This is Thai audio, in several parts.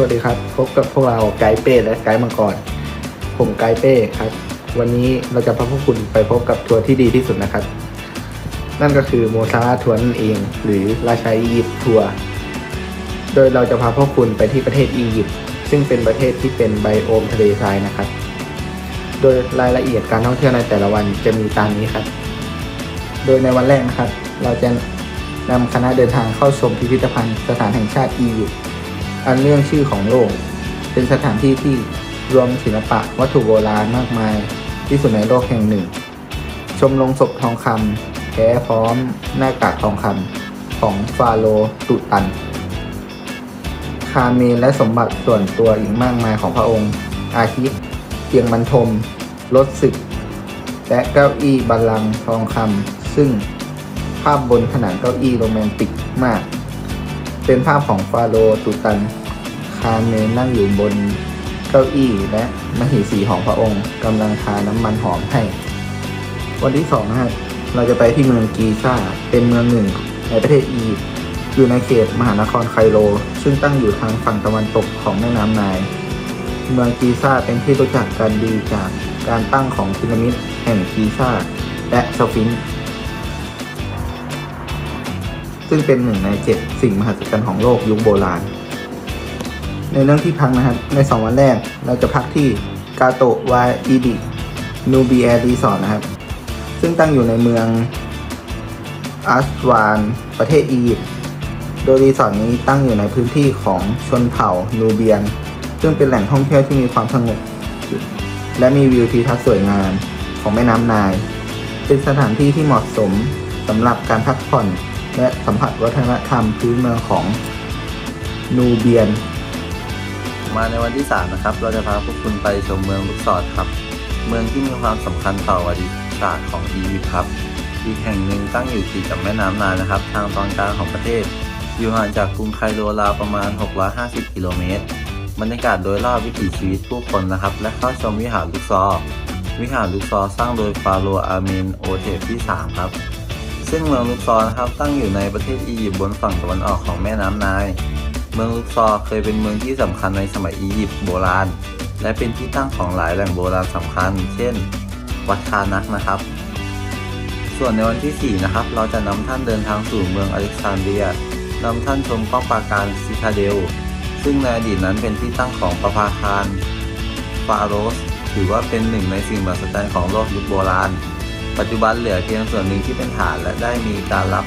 สวัสดีครับ พบกับพวกเราไกด์เป้และไกด์มังกร ผมไกด์เป้ครับ วันนี้เราจะพาพวกคุณไปพบกับทัวร์ที่ดีที่สุดนะครับ นั่นก็คือโมซาราทัวร์นั่นเอง หรือราชาอียิปต์ทัวร์ โดยเราจะพาพวกคุณไปที่ประเทศอียิปต์ ซึ่งเป็นประเทศที่เป็นไบโอมทะเลทรายนะครับ โดยรายละเอียดการท่องเที่ยวในแต่ละวันจะมีตามนี้ครับ โดยในวันแรกนะครับ เราจะนำคณะเดินทางเข้าชมพิพิธภัณฑ์สถานแห่งชาติอียิปต์ อันเรื่องชื่อของโลก เป็นสถานที่ที่รวมศิลปะวัตถุโบราณมากมายที่สุดในโลกแห่งหนึ่ง ชมลงศพทองคำแท้พร้อมหน้ากากทองคำของฟาโรตุตัน คาเมนและสมบัติส่วนตัวอีกมากมายของพระองค์ อาทิเตียงบรรทมรถศึก และเก้าอี้บัลลังก์ทองคำซึ่งภาพบนผนังเก้าอี้โรแมนติกมาก เป็นภาพของฟาโรตุตัน คาเมนนั่งอยู่บนเก้าอี้และมเหสีของพระองค์กำลังทาน้ำมันหอมให้ วันที่สองนะครับเราจะไปที่เมืองกีซ่า เป็นเมืองหนึ่งในประเทศอียิปต์อยู่ในเขตมหานครไคโร ซึ่งตั้งอยู่ทางฝั่งตะวันตกของแม่น้ำไนายเมืองกีซ่าเป็นที่รู้จักกันดีจากการตั้งของพีระมิดแห่งกีซ่า และสฟิงซ์ซึ่งเป็นหนึ่งในเจ็ดสิ่งมหัศจรรย์ของโลกยุคโบราณ ในเรื่องที่พักนะครับ ในสองวันแรก เราจะพักที่กาโตะวาอีดินูบีแอรีสอร์ทนะครับ ซึ่งตั้งอยู่ในเมืองอัสวานประเทศอียิปต์โดยรีสอร์ทนี้ตั้งอยู่ในพื้นที่ของชนเผ่านูเบียน ซึ่งเป็นแหล่งท่องเที่ยวที่มีความสงบและมีวิวทิวทัศน์สวยงามของแม่น้ำไนาย เป็นสถานที่ที่เหมาะสมสำหรับการพักผ่อน และสัมผัสวัฒนธรรมพื้นเมืองของนูเบียน มาในวันที่ 3 นะครับ เราจะพาพวกคุณไปชมเมืองลุกซอร์ครับ เมืองที่มีความสำคัญต่อประวัติศาสตร์ของอียิปต์ครับ อีกแห่งหนึ่งตั้งอยู่ติดกับแม่น้ำนานนะครับ ทางตอนกลางของประเทศ อยู่ห่างจากกรุงไคโรราวประมาณ 650 กิโลเมตร บรรยากาศโดยรอบวิถีชีวิตผู้คนนะครับ และเข้าชมวิหารลุกซอร์วิหารลุกซอร์สร้างโดยฟาโรห์อาเมนโอเทปที่ 3 ครับ ซึ่งเมืองลุกซอร์นะครับตั้งอยู่ในประเทศอียิปต์บนฝั่งตะวันออกของแม่น้ำไนาย เมืองลุกซอร์เคยเป็นเมืองที่สำคัญในสมัยอียิปต์โบราณ และเป็นที่ตั้งของหลายแหล่งโบราณสำคัญ เช่น วัดคานักนะครับ ส่วนในวันที่ 4 นะครับ เราจะนำท่านเดินทางสู่เมืองอเล็กซานเดรียนำท่านชมป้อมปราการซิทาเดล ซึ่งในอดีตนั้นเป็นที่ตั้งของประภาคารฟาโรส ถือว่าเป็นหนึ่งในสิ่งมหัศจรรย์ของโลกยุคโบราณ ปัจจุบันเหลือเพียงส่วนหนึ่งที่เป็นฐานและได้มีการรับ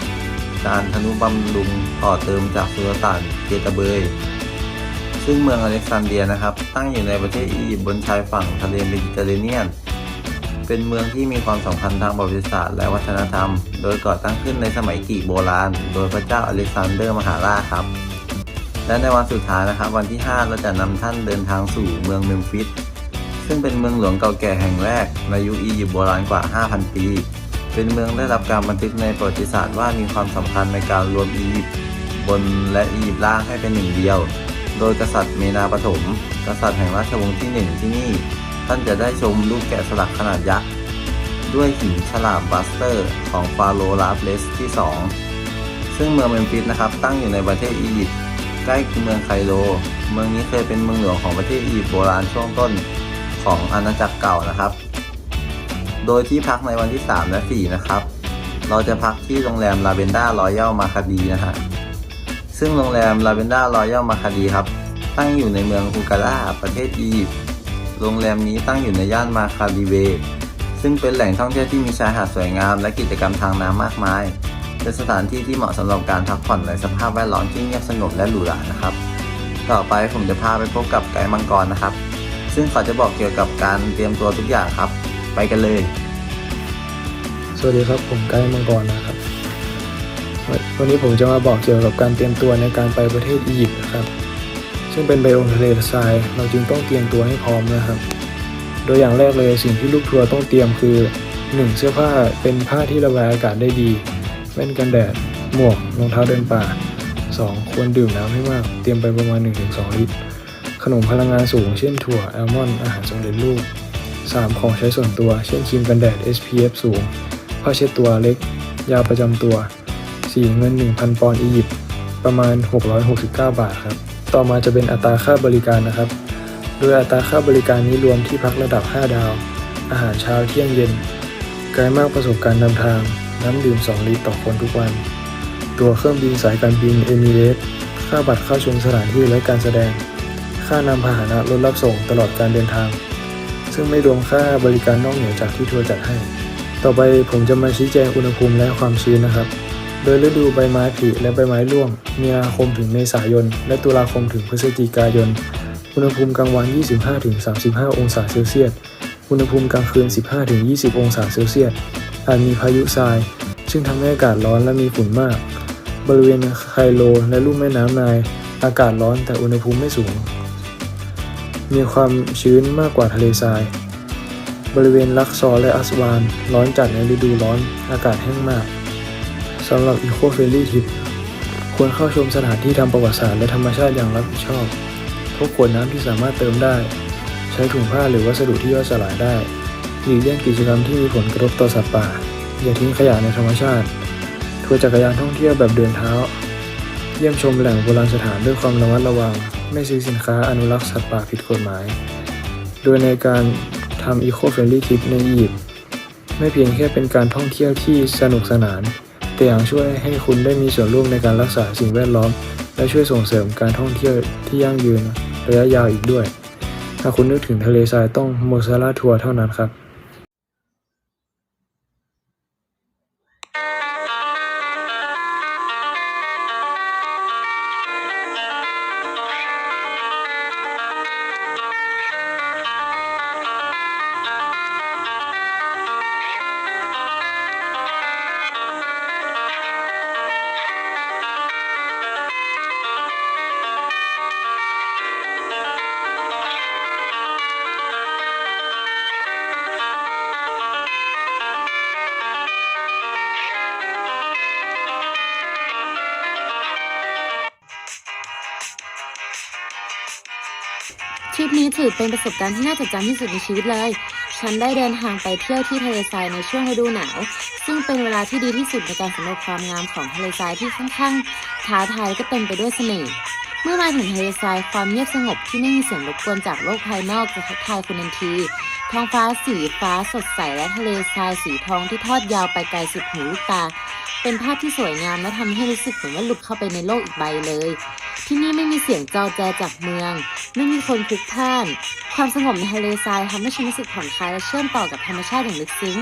การทนุบำรุงต่อเติมจากสุลต่านเกตาเบย ซึ่งเมืองอเล็กซานเดียนะครับ ตั้งอยู่ในประเทศอียิปต์บนชายฝั่งทะเลเมดิเตอร์เรเนียน เป็นเมืองที่มีความสำคัญทางประวัติศาสตร์และวัฒนธรรม โดยก่อตั้งขึ้นในสมัยกรีกโบราณ โดยพระเจ้าอเล็กซานเดอร์มหาราชครับ และในวันสุดท้ายนะครับ วันที่ 5 เราจะนำท่านเดินทางสู่เมืองเมมฟิสซึ่งเป็นเมืองหลวงเก่าแก่แห่งแรกในยุคอียิปต์โบราณกว่า 5,000 ปี เป็นเมืองได้รับการบันทึกในประวัติศาสตร์ว่ามีความสำคัญในการรวมอียิปต์บนและอียิปต์ล่างให้เป็นหนึ่งเดียว โดยกษัตริย์เมนาปฐมกษัตริย์แห่งราชวงศ์ที่หนึ่งที่นี่ ท่านจะได้ชมรูปแกะสลักขนาดยักษ์ด้วยหินฉลามบัสเตอร์ ของฟาโรห์ลาฟเลสที่ 2 ซึ่งเมืองเมมฟิสนะครับตั้งอยู่ในประเทศอียิปต์ใกล้เมืองไคโร เมืองนี้เคยเป็นเมืองหลวงของประเทศอียิปต์โบราณช่วงต้นของอาณาจักรเก่านะครับ โดยที่พักในวันที่ 3 และ 4 นะครับ เราจะพักที่โรงแรมลาเบนด้ารอยัลมาคาดีนะฮะ ซึ่งโรงแรมลาเบนด้ารอยัลมาคาดีครับ ตั้งอยู่ในเมืองฮูการ่าประเทศอียิปต์ โรงแรมนี้ตั้งอยู่ในย่านมาคาดีเว ซึ่งเป็นแหล่งท่องเที่ยวที่มีชายหาดสวยงาม และกิจกรรมทางน้ำมากมาย เป็นสถานที่ที่เหมาะสำหรับการพักผ่อนในสภาพแวดล้อมที่เงียบสงบและหรูหรานะครับ ต่อไปผมจะพาไปพบกับไกด์มังกรนะครับ ซึ่งเขาจะบอกเกี่ยวกับการเตรียมตัวทุกอย่างครับ ไปกันเลย สวัสดีครับผมไกด์มังกรนะครับ วันนนี้ผมจะมาบอกเกี่ยวกับการเตรียมตัวในการไปประเทศอียิปต์นะครับ ซึ่งเป็นไบโอมทะเลทราย เราจึงต้องเตรียมตัวให้พร้อมนะครับ โดยอย่างแรกเลยสิ่งที่ลูกทัวร์ต้องเตรียมคือ 1. เสื้อผ้าเป็นผ้าที่ระบายอากาศได้ดีแว่นกันแดด หมวกรองเท้าเดินป่า 2. ควรดื่มน้ำให้มาก เตรียมไปประมาณ 1-2 ลิตร ขนมพลังงานสูง เช่นถั่วแอลมอนด์อาหารสำเร็จรูป 3. ของใช้ส่วนตัว เช่นครีมกันแดด SPF สูง ผ้าเช็ดตัวเล็ก ยาประจำตัว 4. เงิน 1,000 ปอนด์อียิปต์ประมาณ 669 บาทครับ ต่อมาจะเป็นอัตราค่าบริการนะครับ โดยอัตราค่าบริการนี้รวมที่พักระดับ 5 ดาว อาหารเช้าเที่ยงเย็นไกลมากประสบการณ์นำทาง น้ำดื่ม 2 ลิตรต่อคนทุกวัน ตัวเครื่องบินสายการบินเอมิเรตค่าบัตรเข้าชมสถานที่และการแสดง ค่านำพาหนะรถรับส่งตลอดการเดินทาง ซึ่งไม่รวมค่าบริการนอกเหนือจากที่ทัวร์จัดให้ ต่อไปผมจะมาชี้แจงอุณหภูมิและความชื้นนะครับ โดยฤดูใบไม้ผลิและใบไม้ร่วง มีนาคมถึงเมษายน และตุลาคมถึงพฤศจิกายน อุณหภูมิกลางวัน 25-35 องศาเซลเซียส อุณหภูมิกลางคืน 15-20 องศาเซลเซียส อาจมีพายุทราย ซึ่งทำให้อากาศร้อนและมีฝุ่นมาก บริเวณไคโลและลุ่มแม่น้ำนาย อากาศร้อนแต่อุณหภูมิไม่สูง มีความชื้นมากกว่าทะเลทราย บริเวณลักซอร์และอัสวาน ร้อนจัดในฤดูร้อนอากาศแห้งมากสำหรับ Eco Friendly Trip ควรเข้าชมสถานที่ทางประวัติศาสตร์และธรรมชาติอย่างรับผิดชอบพกขวดน้ำที่สามารถเติมได้ ใช้ถุงผ้าหรือวัสดุที่ย่อยสลายได้หลีกเลี่ยงกิจกรรมที่มีผลกระทบต่อสัตว์ป่า อย่าทิ้งขยะในธรรมชาติ ทัวร์จักรยานท่องเที่ยวแบบเดินเท้า เยี่ยมชมแหล่งโบราณสถานด้วยความระมัดระวัง ไม่ซื้อสินค้าอนุรักษ์สัตว์ป่าผิดกฎหมาย โดยในการทำ Eco Friendly Trip ในอียิปต์ไม่เพียงแค่เป็นการท่องเที่ยวที่สนุกสนาน แต่ยังช่วยให้คุณได้มีส่วนร่วมในการรักษาสิ่งแวดล้อม และช่วยส่งเสริมการท่องเที่ยวที่ยั่งยืนระยะยาวอีกด้วย ถ้าคุณนึกถึงทะเลทรายต้องโมซาร่าทัวร์เท่านั้นครับ ริปนี้ถือเป็นประสบการณ์ที่น่าจดจำที่สุดในชีวิตเลย ฉันได้เดินทางไปเที่ยวที่ทะเลทรายในช่วงฤดูหนาว ซึ่งเป็นเวลาที่ดีที่สุดในการสำรวจความงามของทะเลทรายที่ค่อนข้างท้าทายก็เต็มไปด้วยเสน่ห์ เมื่อมาถึงทะเลทรายความเงียบสงบที่ไม่มีเสียงรบกวนจากโลกภายนอกจะทักทายคุณทันที ท้องฟ้าสีฟ้าสดใสและทะเลทรายสีทองที่ทอดยาวไปไกลสุดหูลูกตา เป็นภาพที่สวยงามและทำให้รู้สึกเหมือนว่าหลุดเข้าไปในโลกอีกใบเลย ที่นี่ไม่มีเสียงจอแจจากเมือง ไม่มีคนพลุกพล่าน ความสงบในทะเลทรายทำให้ฉันรู้สึกผ่อนคลายและเชื่อมต่อกับธรรมชาติอย่างลึกซึ้ง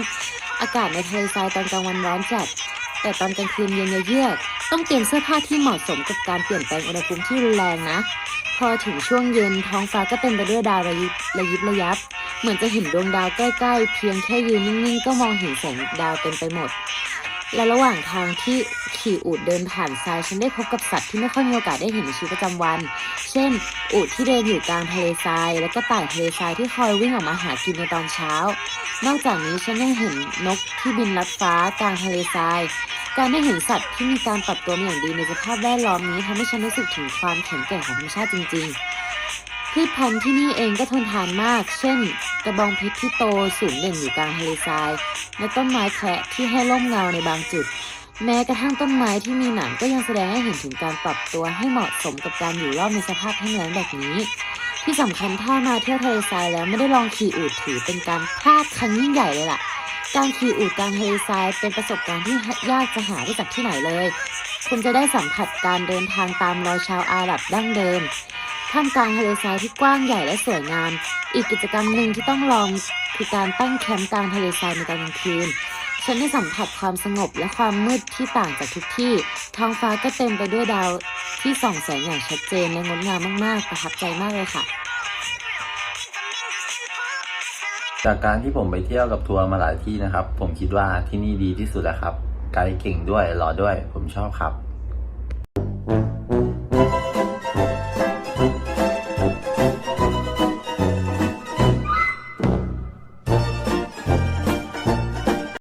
อากาศในทะเลทรายตอนกลางวันร้อนจัด แต่ตอนกลางคืนเย็นเยือกต้องเตรียมเสื้อผ้าที่เหมาะสมกับการเปลี่ยนแปลงอุณหภูมิที่รุนแรงนะ พอถึงช่วงเย็นท้องฟ้าก็เต็มไปด้วยดาวระยิบระยิบระยับ เหมือนจะเห็นดวงดาวใกล้ๆ เพียงแค่ยืนนิ่งๆ ก็มองเห็นแสงดาวเต็มไปหมด และระหว่างทางที่ขี่อูฐเดินผ่านทรายฉันได้พบกับสัตว์ที่ไม่ค่อยมีโอกาสได้เห็นในชีวิตประจำวัน เช่น อูฐที่เดินอยู่กลางทะเลทราย และก็ต่ายทะเลทรายที่คอยวิ่งออกมาหากินในตอนเช้า นอกจากนี้ฉันยังเห็นนกที่บินลัดฟ้ากลางทะเลทราย การได้เห็นสัตว์ที่มีการปรับตัวมาอย่างดีในสภาพแวดล้อมนี้ทำให้ฉันรู้สึกถึงความแข็งแกร่งของธรรมชาติจริง ๆ พืชพันธุ์ที่นี่เองก็ทนทานมาก เช่น กระบองเพชรที่โตสูงเด่นอยู่กลางทะเลทราย และต้นไม้แคะที่ให้ร่มเงาในบางจุด แม้กระทั่งต้นไม้ที่มีหนามก็ยังแสดงให้เห็นถึงการปรับตัวให้เหมาะสมกับการอยู่รอดในสภาพแห้งแล้งแบบนี้ ที่สำคัญถ้ามาเที่ยวทะเลทรายแล้วไม่ได้ลองขี่อูฐถือเป็นการพลาดครั้งยิ่งใหญ่เลยล่ะ การขี่อูฐกลางทะเลทรายเป็นประสบการณ์ที่ยากจะหาได้จากที่ไหนเลย คุณจะได้สัมผัสการเดินทางตามรอยชาวอาหรับดั้งเดิม ท่ามกลางทะเลทรายที่กว้างใหญ่และสวยงาม อีกกิจกรรมหนึ่งที่ต้องลองคือการตั้งแคมป์กลางทะเลทรายในตอนกลางคืน ฉันได้สัมผัสความสงบและความมืดที่ต่างจากทุกที่ ท้องฟ้าก็เต็มไปด้วยดาวที่ส่องแสงอย่างชัดเจนและงดงามมากๆ ประทับใจมากเลยค่ะ จากการที่ผมไปเที่ยวกับทัวร์มาหลายที่นะครับ ผมคิดว่าที่นี่ดีที่สุดแล้วครับ ไกด์เก่งด้วยหล่อด้วย ผมชอบครับ